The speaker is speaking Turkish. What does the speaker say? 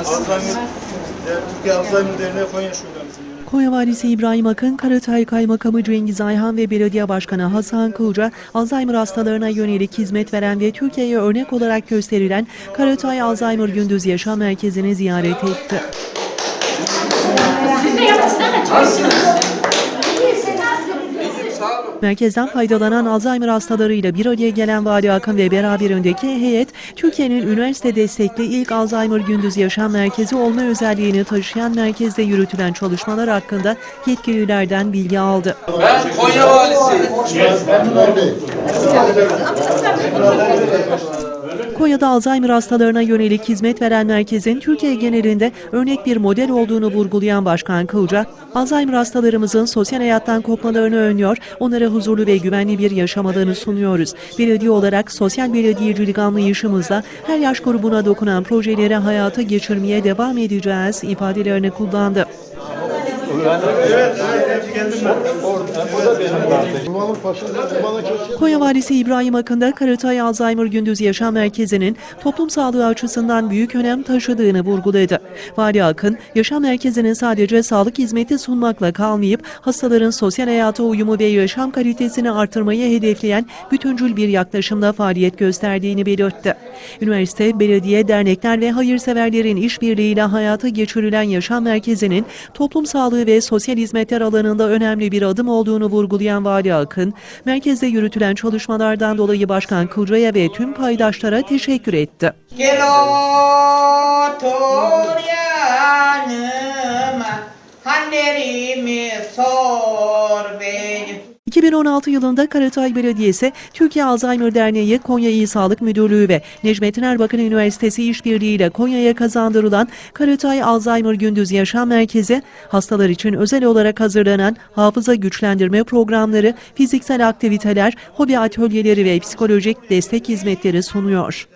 Alzheimer, Türkiye Alzheimer Derneği Konya Şubemizin yönetimi. Konya Valisi İbrahim Akın, Karatay Kaymakamı Cengiz Ayhan ve Belediye Başkanı Hasan Kılca, Alzheimer hastalarına yönelik hizmet veren ve Türkiye'ye örnek olarak gösterilen Karatay Alzheimer Gündüz Yaşam Merkezi'ni ziyaret etti. Merkezden faydalanan Alzheimer hastalarıyla bir araya gelen Vali Akın ve beraberindeki heyet, Türkiye'nin üniversite destekli ilk Alzheimer Gündüz Yaşam Merkezi olma özelliğini taşıyan merkezde yürütülen çalışmalar hakkında yetkililerden bilgi aldı. Ben Konya valisiyim. Konya'da Alzheimer hastalarına yönelik hizmet veren merkezin Türkiye genelinde örnek bir model olduğunu vurgulayan Başkan Kılca, Alzheimer hastalarımızın sosyal hayattan kopmalarını önlüyor, onlara huzurlu ve güvenli bir yaşam alanı sunuyoruz. Belediye olarak sosyal belediyecilik anlayışımızla her yaş grubuna dokunan projeleri hayata geçirmeye devam edeceğiz ifadelerini kullandı. Konya Valisi İbrahim Akın da Karatay Alzheimer Gündüz Yaşam Merkezi'nin toplum sağlığı açısından büyük önem taşıdığını vurguladı. Vali Akın, yaşam merkezinin sadece sağlık hizmeti sunmakla kalmayıp hastaların sosyal hayata uyumu ve yaşam kalitesini artırmayı hedefleyen bütüncül bir yaklaşımda faaliyet gösterdiğini belirtti. Üniversite, belediye, dernekler ve hayırseverlerin işbirliğiyle hayata geçirilen yaşam merkezinin toplum sağlığı ve sosyal hizmetler alanında önemli bir adım olduğunu vurgulayan Vali Akın, merkezde yürütülen çalışmalardan dolayı Başkan Kılca'ya ve tüm paydaşlara teşekkür etti. Handerimi sor benim 2016 yılında Karatay Belediyesi, Türkiye Alzheimer Derneği, Konya İl Sağlık Müdürlüğü ve Necmettin Erbakan Üniversitesi işbirliğiyle Konya'ya kazandırılan Karatay Alzheimer Gündüz Yaşam Merkezi, hastalar için özel olarak hazırlanan hafıza güçlendirme programları, fiziksel aktiviteler, hobi atölyeleri ve psikolojik destek hizmetleri sunuyor.